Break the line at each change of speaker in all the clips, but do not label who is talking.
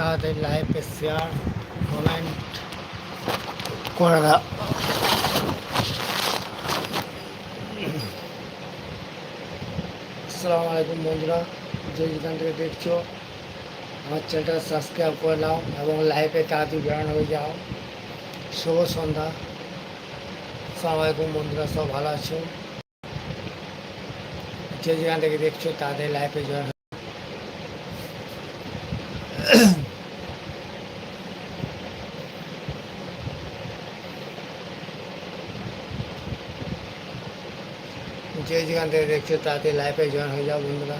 তাড়াতাড়ি লাইভে share comment করে দাও আসসালামু আলাইকুম বন্ধুরা যে যেখান থেকে দেখছ আমার চ্যানেলটা সাবস্ক্রাইব করে নাও এবং লাইভে তাড়াতাড়ি জয়েন হয়ে যাও শুভ সন্ধ্যা আসসালামু আলাইকুম বন্ধুরা সব ভালো আছো যে যেখান থেকে দেখছ তাদের লাইভে জয়েন যে যেখান থেকে দেখছ তাতে লাইভে জয়েন হয়ে যাও বন্ধুরা।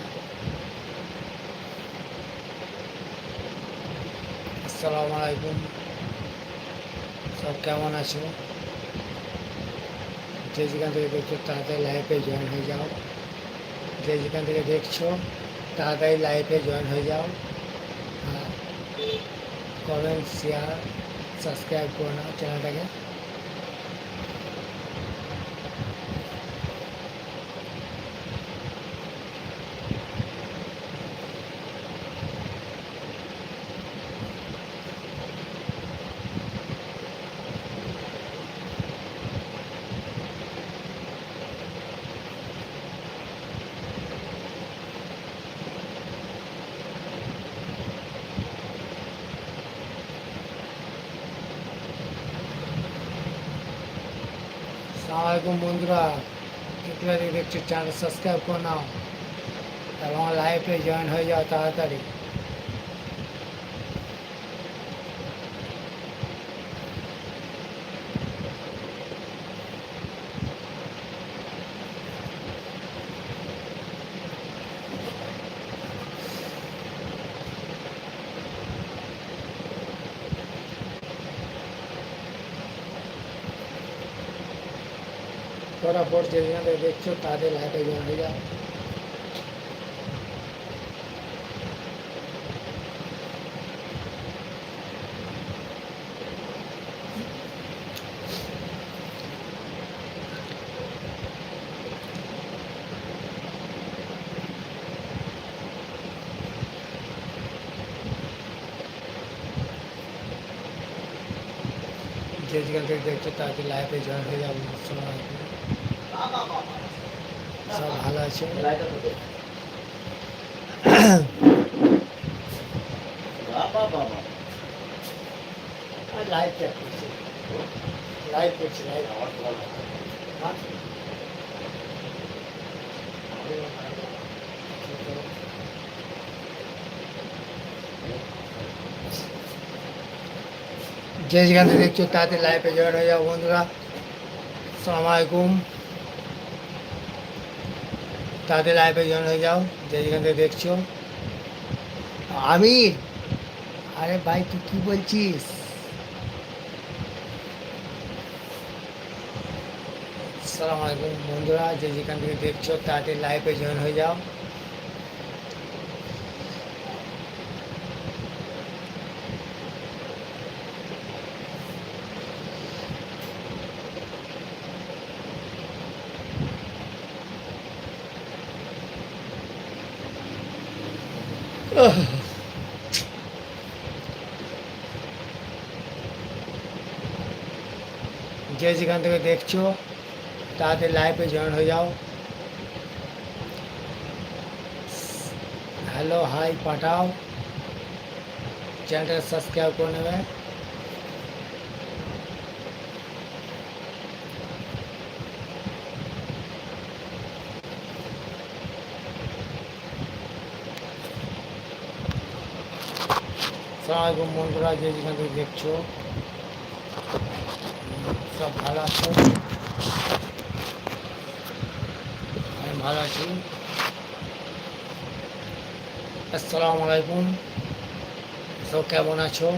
আসসালামু আলাইকুম। সব কেমন আছো? যে যেখান থেকে দেখছ, তাড়াতাড়ি লাইভে জয়েন হয়ে যাও। যে যেখান থেকে দেখছ, তাড়াতাড়ি লাইভে জয়েন হয়ে যাও। কমেন্ট শেয়ার সাবস্ক্রাইব করে নাও চ্যানেলটাকে। সালামালাইকুম বন্ধুরা। যেগুলো দেখছি চ্যানেল সাবস্ক্রাইব করে নাও। এবং লাইভে জয়েন হয়ে যাও তাড়াতাড়ি। ফটাফট যে যেখানে দেখছ তাদের লাইভে জয়েন হয়ে যাও যে যেখান থেকে দেখছ তাদের লাইভে জয়েন হয়ে যাব আসসালামু আলাইকুম সব ভালো আছে লাইভ চেক করছি লাইভ করছি লাইভ যে যেখান থেকে দেখছ তাতে লাইভে জয়েন হয়ে যাও বন্ধুরা আসসালামু আলাইকুম তাদের লাইফে জয়েন হয়ে যাও, যে যেখান থেকে দেখছ। আমির, আরে ভাই, তুই কী বলছিস? সালাম আলাইকুম বন্ধুরা, যে যেখান থেকে দেখছ, তাদের লাইফে জয়েন হয়ে যাও। যে যেখান থেকে দেখছ তাদের লাইভে জয়েন হয়ে যাও হ্যালো হাই পাঠাও চ্যানেলটা সাবস্ক্রাইব করে নেবে বন্ধুরা, যে যেখান থেকে দেখছ, সব ভালো আছো? আমি ভালো আছি। আসসালামু আলাইকুম। সব কেমন আছো?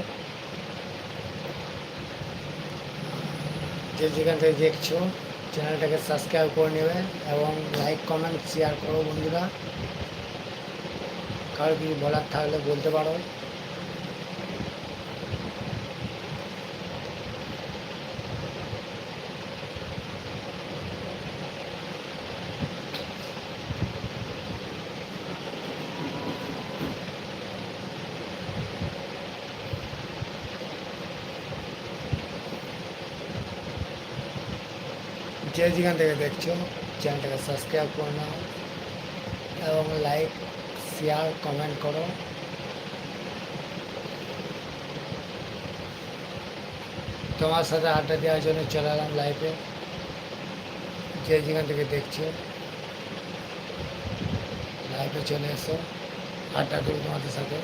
যে যেখান থেকে দেখছ, চ্যানেলটাকে সাবস্ক্রাইব করে নেবে এবং লাইক, কমেন্ট শেয়ার করো বন্ধুরা। কারও কিছু বলার থাকলে বলতে পারো যে যেখান থেকে দেখছ, চ্যানেলটাকে সাবস্ক্রাইব করে নাও এবং লাইক শেয়ার কমেন্ট করো। তোমার সাথে আড্ডা দেওয়ার জন্য চলে এলাম লাইফে যে যেখান থেকে দেখছ লাইফে চলে এসো। আড্ডা করি তোমাদের সাথে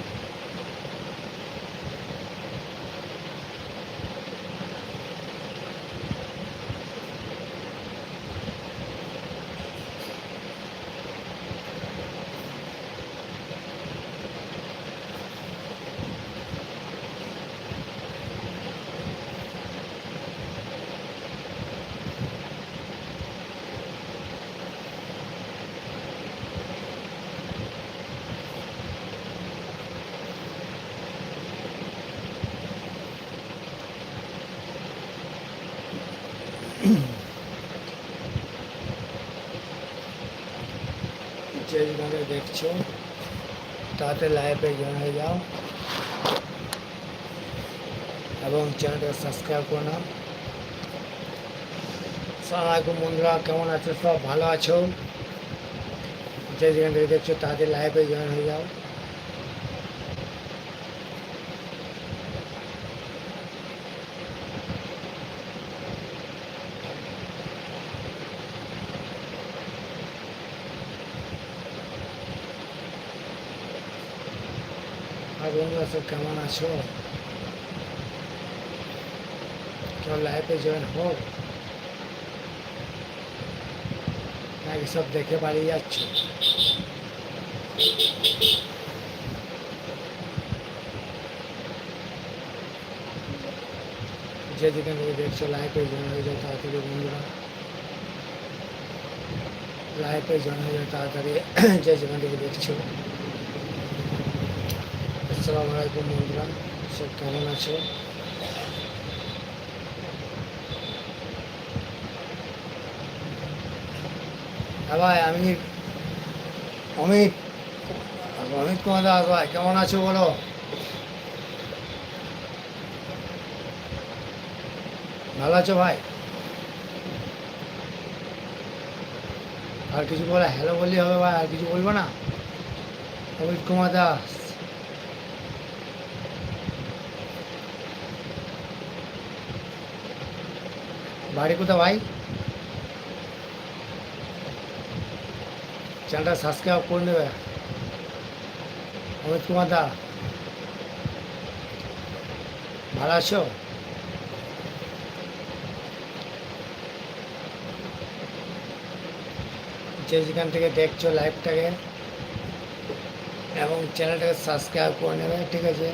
যে যেখানে দেখছ তাতে লাইভে জয়েন হয়ে যাও। এবং চ্যানেলটা সাবস্ক্রাইব করে নাও সালামালাইকুম বন্ধুরা, কেমন আছো? সব ভালো আছো? যে যেখান থেকে দেখছ, তাদের লাইভে জয়েন হয়ে যাও। আর বন্ধুরা সব কেমন আছো কেউ লাইভে জয়েন হোক নাকি সব দেখে পালিয়ে যাচ্ছ যে যেখান থেকে দেখছ লাইভে জয়েন হয়ে যাও তাড়াতাড়ি বন্ধুরা লাইভে জয়েন হয়ে যাও তাড়াতাড়ি যে যেখান থেকে দেখছ আসসালামু আলাইকুম বন্ধুরা সব কেমন আছো? হ্যাঁ ভাই, আমি অমিত অমিত কুমার দাস ভাই, কেমন আছো বলো? ভালো আছো ভাই? আর কিছু বলে হ্যালো বললেই হবে ভাই, আর কিছু বলব না? অমিত কুমার দাস। বাড়ি কোথায় ভাই? চ্যানেলটা সাবস্ক্রাইব করে নেবে। অমিত কুমার দা। ভালো আছো? যে যেখান থেকে দেখছ লাইভটাকে এবং চ্যানেলটাকে সাবস্ক্রাইব করে নেবে, ঠিক আছে?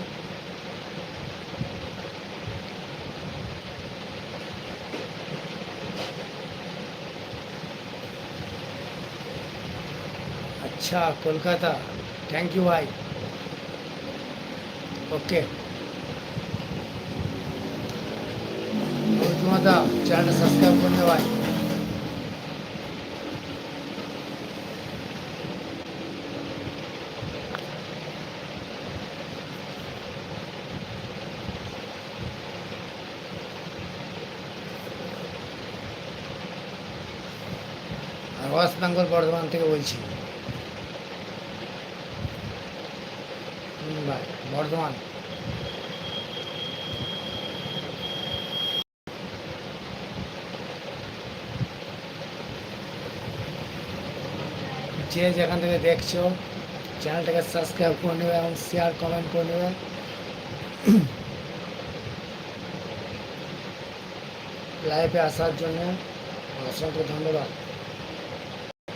আচ্ছা কলকাতা। থ্যাংক ইউ ভাই ওকে তোমাদা চ্যানেলটা সাবস্ক্রাইব ভাই নেওয়াই ওয়েস্ট বেঙ্গল বর্ধমান থেকে বলছি। হুম, ভাই বর্ধমান। যে যেখান থেকে দেখছ চ্যানেলটাকে সাবস্ক্রাইব করে নেবে এবং শেয়ার কমেন্ট করে নেবে। লাইভে আসার জন্য অসংখ্য ধন্যবাদ।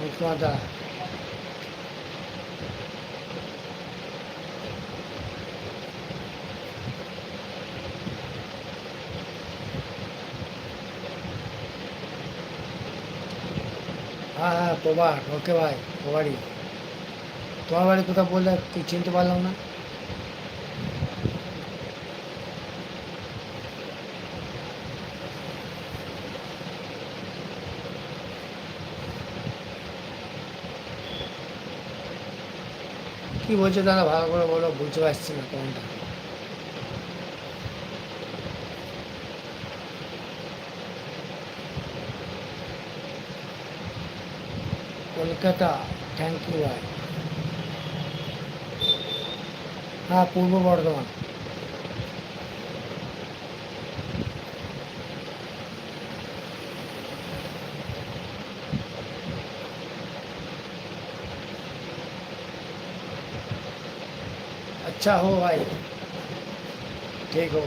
মুখ্যমন্ত্রী হ্যাঁ ওকে ভাই প্রভারি তোমার বাড়ি কোথাও বললে তুই চিনতে পারলাম না। কি বলছো দাদা? ভালো করে বলো, বুঝতে পারছি না কোনটা। কলকাতা থ্যাংক ইউ ভাই হ্যাঁ পূর্ব বর্ধমান अच्छा हो भाई ठीक हो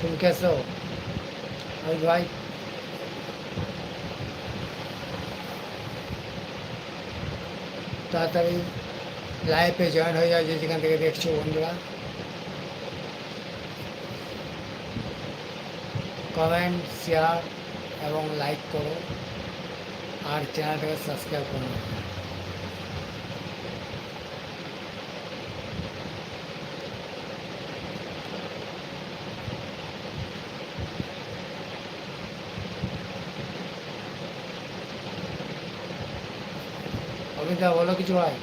तुम कैसे हो अमित भाई তাড়াতাড়ি লাইভে জয়েন হয়ে যাও যে যেখান থেকে দেখছ বন্ধুরা কমেন্ট শেয়ার এবং লাইক করো আর চ্যানেলটাকে সাবস্ক্রাইব করো অমিতা বলো, কিছু ভাই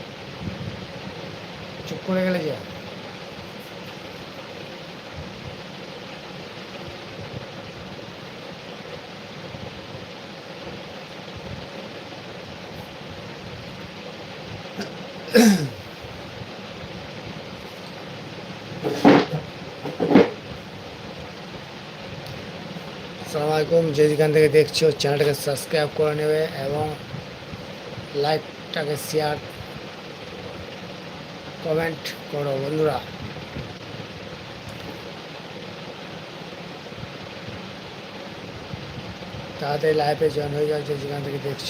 চুপ করে গেলে যে। সালামালাইকুম যে যেখান থেকে দেখছ, চ্যানেলটাকে সাবস্ক্রাইব করে নেবে এবং লাইকটাকে শেয়ার কমেন্ট করো বন্ধুরা। তাড়াতাড়ি লাইভে জয়েন হয়ে যাচ্ছে যেখান থেকে দেখছ।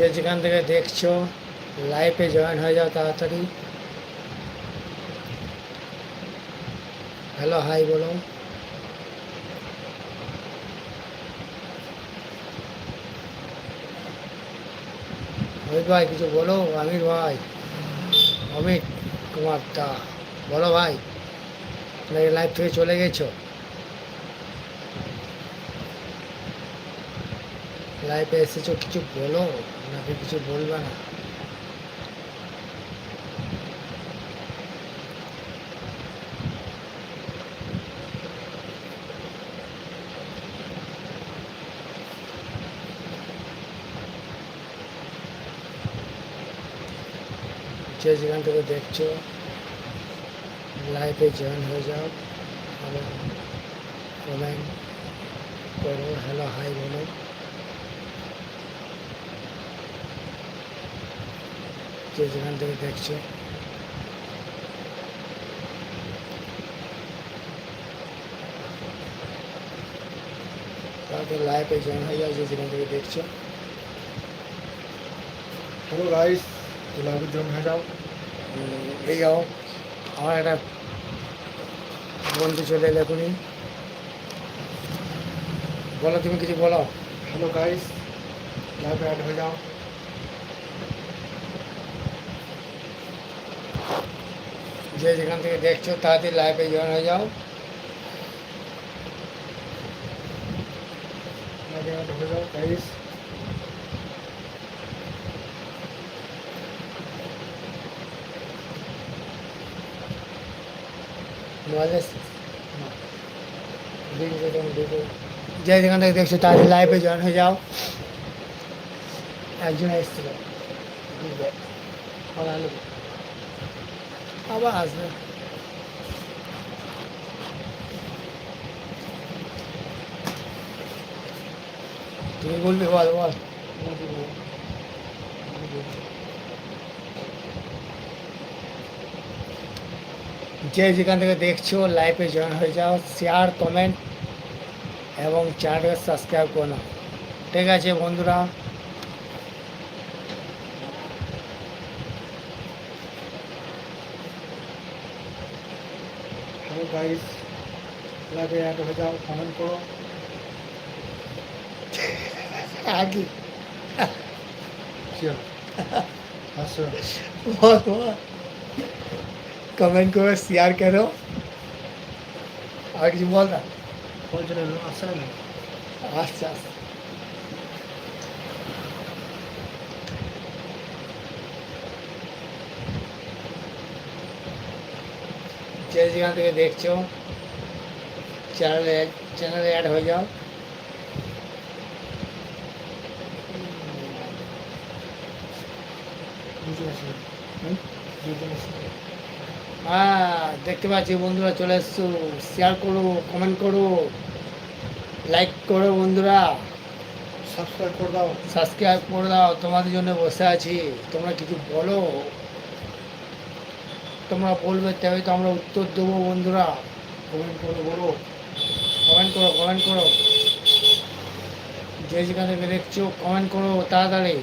যে যেখান থেকে দেখছ লাইভে জয়েন হয়ে যাও তাড়াতাড়ি। হ্যালো হাই বলো। অমিত ভাই, কিছু বলো? আমির ভাই, অমিত কুমার দা বলো ভাই লাইভ থেকে চলে গেছো? লাইভে এসেছ, কিছু বলো? নাকি কিছু বলবে না? যে যেখান থেকে দেখছ লাইভে জয়েন হয়ে যাও। এবং কমেন্ট করো হ্যালো হাই বলো। যে যেখান থেকে দেখছ। তারপর লাইভে জয়েন হয়ে যাও যে যেখান থেকে দেখছ।
হ্যালো গাইস লাইভে জয়েন হয়ে যাও।
এই যাও। আমার একটা বন্ধু চলে এলো এখনই। বলো তুমি কিছু বলো।
হ্যালো গাইস লাইভে অ্যাড হয়ে যাও।
যে যেখান থেকে দেখছ তাড়াতাড়ি লাইভে জয়েন হয়ে যাও।
লাইভে অ্যাড হয়ে যাও গাইস
মোবাইলে যে যেখান থেকে দেখছ তাড়াতাড়ি লাইভে জয়েন হয়ে যাও। একজন এসেছিল। আবার আসবে তুমি বলবি বল বল যে যেখান থেকে দেখছ লাইভে জয়েন হয়ে যাও শেয়ার কমেন্ট এবং চ্যানেলকে সাবস্ক্রাইব করো না ঠিক আছে বন্ধুরা
गाइस लगे या तो भेजाओ कमेंट
करो
आगे। चलो।
बहुत बहुत। कमेंट करो शेयर करो आगे
बोल रहा बोल
अच्छा।, अच्छा। যে যেখান থেকে দেখছ চ্যানেলে চ্যানেলে অ্যাড হয়ে যাও। হ্যাঁ দেখতে পাচ্ছি বন্ধুরা চলে এসছো। শেয়ার করো কমেন্ট করো লাইক করো বন্ধুরা।
সাবস্ক্রাইব করে দাও।
সাবস্ক্রাইব করে দাও তোমাদের জন্য বসে আছি। তোমরা কিছু বলো। তোমরা বলবে তবে তো আমরা উত্তর দেবো, বন্ধুরা।
কমেন্ট করে বলো।
কমেন্ট করো কমেন্ট করো। যে যেখান থেকে দেখছ কমেন্ট করো তাড়াতাড়ি।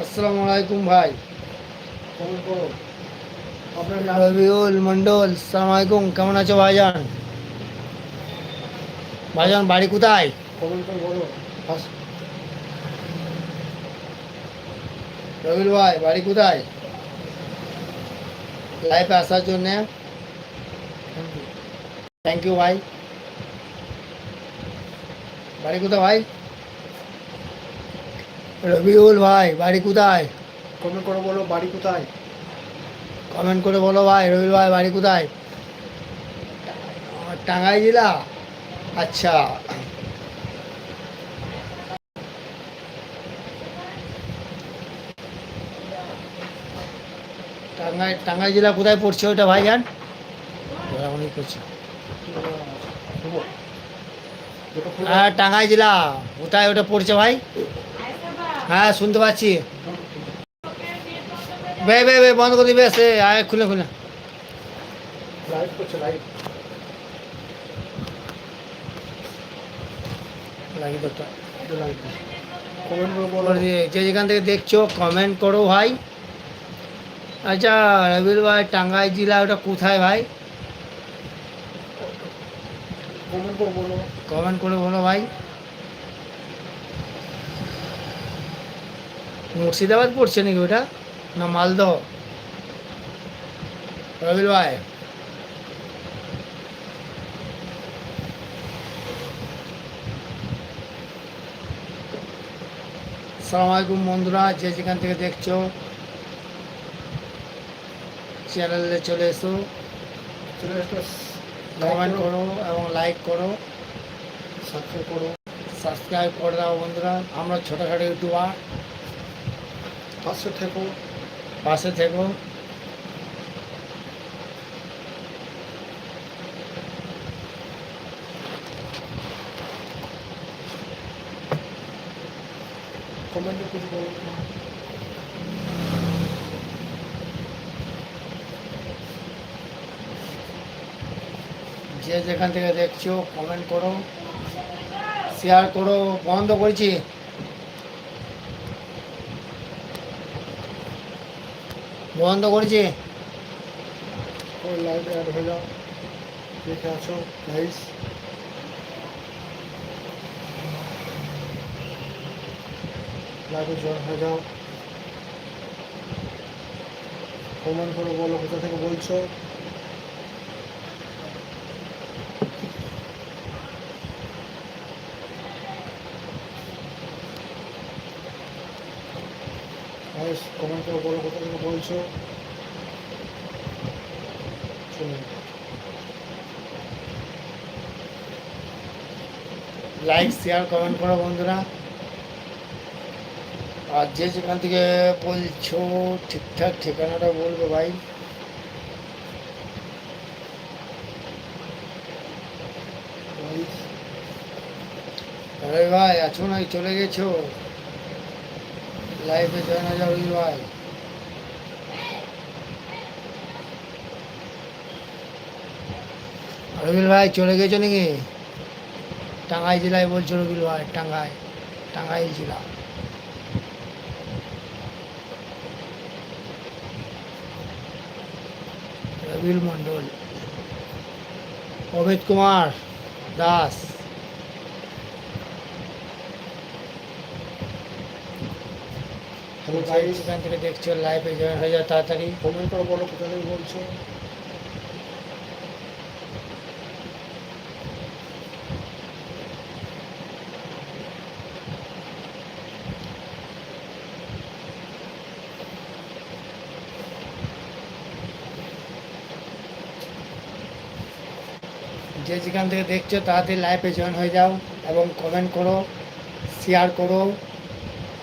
আসসালামু আলাইকুম, ভাই।
কমেন্ট করো।
রবিউল মন্ডল সালাম আলাইকুম কেমন আছো ভাইজান? ভাইজান বাড়ি কোথায়? রবিউল ভাই বাড়ি কোথায়? লাইফে আসার জন্যে।
থ্যাংক ইউ
ভাই। বাড়ি কোথায় ভাই? রবিউল ভাই বাড়ি কোথায়?
কমেন্ট করে বলো বাড়ি কোথায়?
কমেন্ট করে বলো ভাই রবিউল ভাই বাড়ি কোথায়? টাঙ্গাই জেলা? আচ্ছা। টাঙ্গাই টাঙ্গাই জেলা কোথায় পড়ছে ওটা ভাই জান? ঘোরাঘুরি করছে হ্যাঁ টাঙ্গাই জেলা। কোথায় ওটা পড়ছে ভাই? হ্যাঁ শুনতে পাচ্ছি। বে বে বে, বন্ধ করে দিবে, সে আয়, খুলে খুলে। যে যেখান থেকে দেখছ কমেন্ট করো ভাই। আচ্ছা রবিল ভাই টাঙ্গাই জেলা ওটা কোথায় ভাই?
কমেন্ট করে বলো
ভাই। মুর্শিদাবাদ পড়ছে নাকি ওটা? না মালদহ রবিল ভাই। সালাম আলাইকুম বন্ধুরা যে যেখান থেকে দেখছ চ্যানেলে চলে এসো।
চলে এসো।
কমেন্ট করো এবং লাইক করো
সাবস্ক্রাইব করো।
সাবস্ক্রাইব করে দাও বন্ধুরা। আমরা ছোটোখাটো ইউটিউবার।
পাশে থেকো।
পাশে থেকো।
কমেন্টে কিছু বলো।
যে যেখান থেকে দেখছ কমেন্ট করো। শেয়ার করো। বন্ধ করেছি। বন্ধ করেছে।
ওর লাইভে অ্যাড হয়ে যাও। কমেন্ট করে বলো কোথা থেকে বলছো গাইস কমেন্ট করে, বলো কোথা বলছো।
লাইক শেয়ার কমেন্ট করো বন্ধুরা। আর যে যেখান থেকে বলছো, ঠিকঠাক ঠিকানাটা বলবে ভাই। ভাই আছো নাই চলে গেছো? লাইভে জয়েন হয়ে ভাই রবিল ভাই, চলে গেছো নাকি? টাঙ্গাই জেলায় বলছো রবিল ভাই টাঙ্গাই টাঙ্গাইল জেলা। আবির মণ্ডল। অমিত কুমার দাস। যে
গাইস
যেখান থেকে দেখছ লাইভে জয়েন হয়ে যাও তাড়াতাড়ি।
কমেন্ট করে বলো কোথা থেকে বলছো?
যে যেখান থেকে দেখছ তাড়াতাড়ি লাইভে জয়েন হয়ে যাও এবং কমেন্ট করো শেয়ার করো।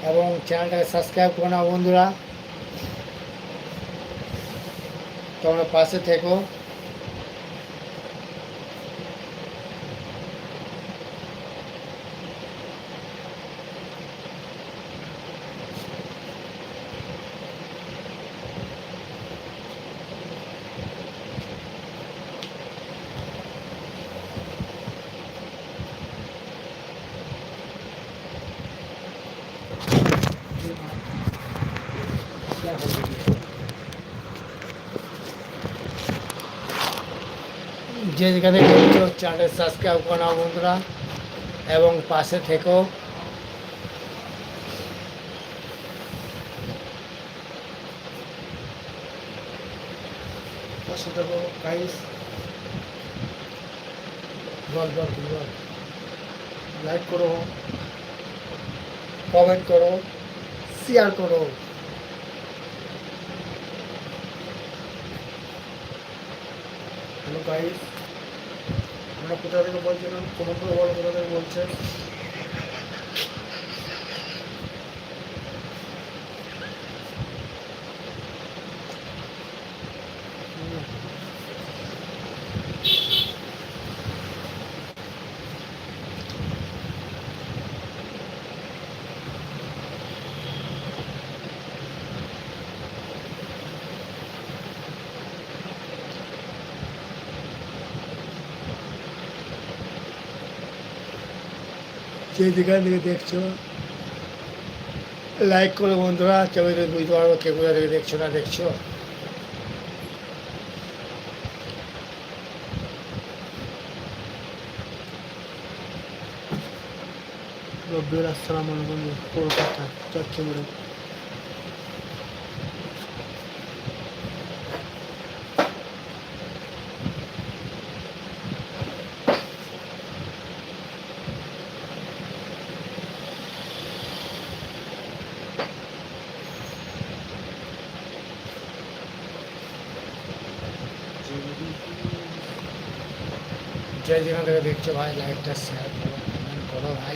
এবং চ্যানেলটাকে সাবস্ক্রাইব করো না বন্ধুরা। তোমরা পাশে থেকো। যে যেখানে দেখছ চ্যানেল সাবস্ক্রাইব করো বন্ধুরা, এবং পাশে থেকো।
গাইস
বল বল
লাইক করো
কমেন্ট করো শেয়ার করো।
হ্যালো গাইস আমরা কোথা থেকে বলছিলাম কোনো বলো কোথা থেকে বলছেন
যে যেখান থেকে দেখছ লাইক করো বন্ধুরা কেউ যদি বুঝতে পারব কে কোথা থেকে দেখছ না দেখছ
রব্বির আসসালাম আলাইকুম কলকাতা চট্টগ্রাম
যে যেখান থেকে দেখছ ভাই লাইকটা শেয়ার করো কমেন্ট ভাই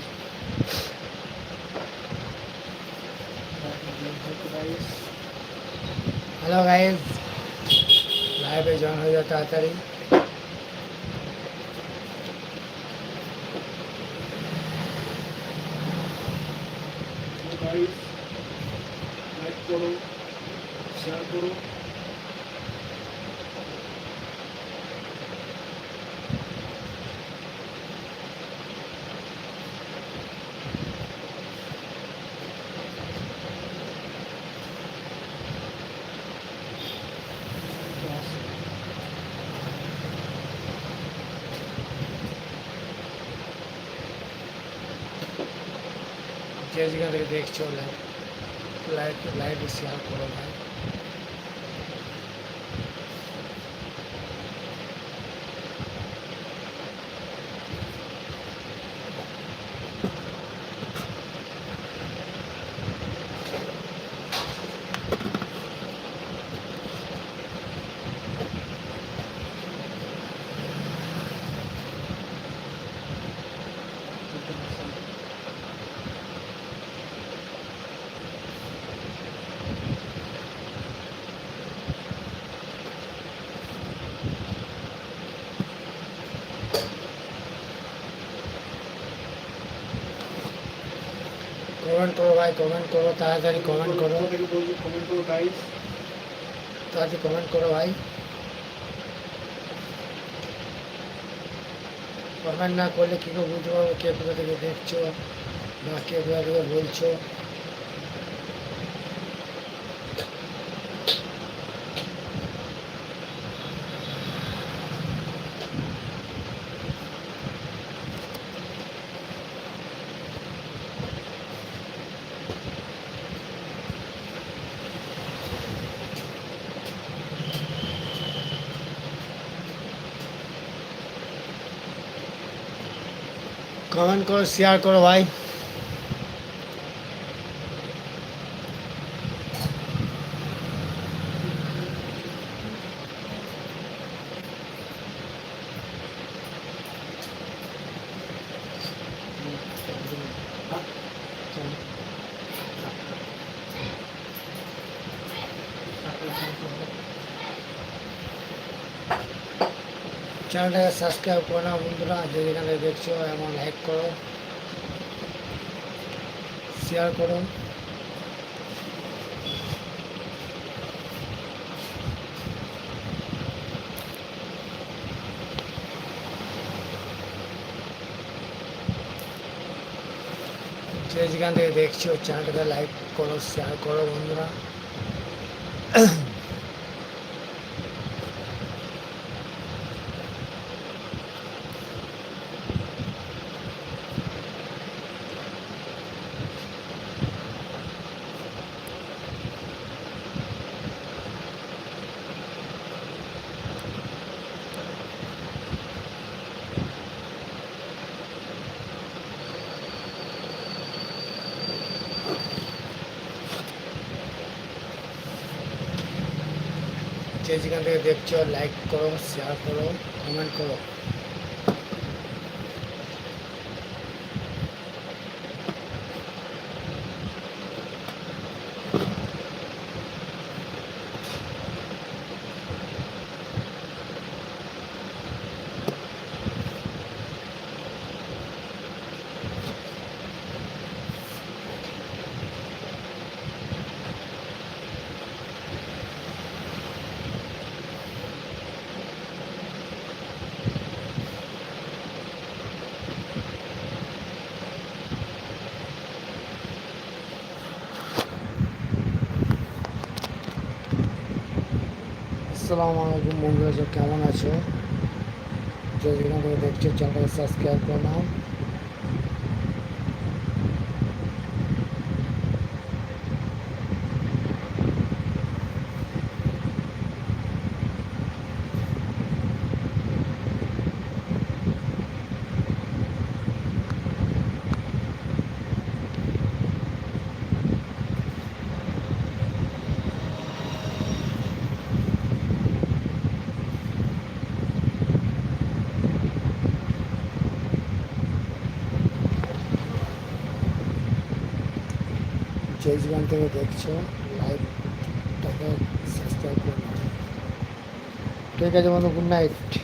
হ্যালো গাইজ লাইভে জয়েন হয়ে যাও তাড়াতাড়ি যে যেখান থেকে দেখছ লাইভ লাইভ লাইভে শেয়ার করো ভাই কমেন্ট করো, তাড়াতাড়ি কমেন্ট করো। তাড়াতাড়ি কমেন্ট করো ভাই। কমেন্ট না করলে কী করে বুঝতে পারব কে কোথা থেকে দেখছ বা কে কোথা থেকে বলছো কমেন্ট করো শেয়ার করো ভাই। চ্যানেলটাকে সাবস্ক্রাইব করে নাও বন্ধুরা, যে যেখানে দেখছ এমন লাইক করো শেয়ার করো। যে যেখান থেকে দেখছ চ্যানেলটাকে লাইক করো শেয়ার করো বন্ধুরা। যেখান থেকে দেখছ লাইক করো শেয়ার করো কমেন্ট করো। আসসালামু আলাইকুম বন্ধুরা কেমন আছো? যদি থেকে দেখছ চ্যানেলটাকে সাবস্ক্রাইব করে নাও। যেখান থেকে দেখছ লাইকটাকে সাবস্ক্রাইব করে ঠিক আছে বন্ধু গুড নাইট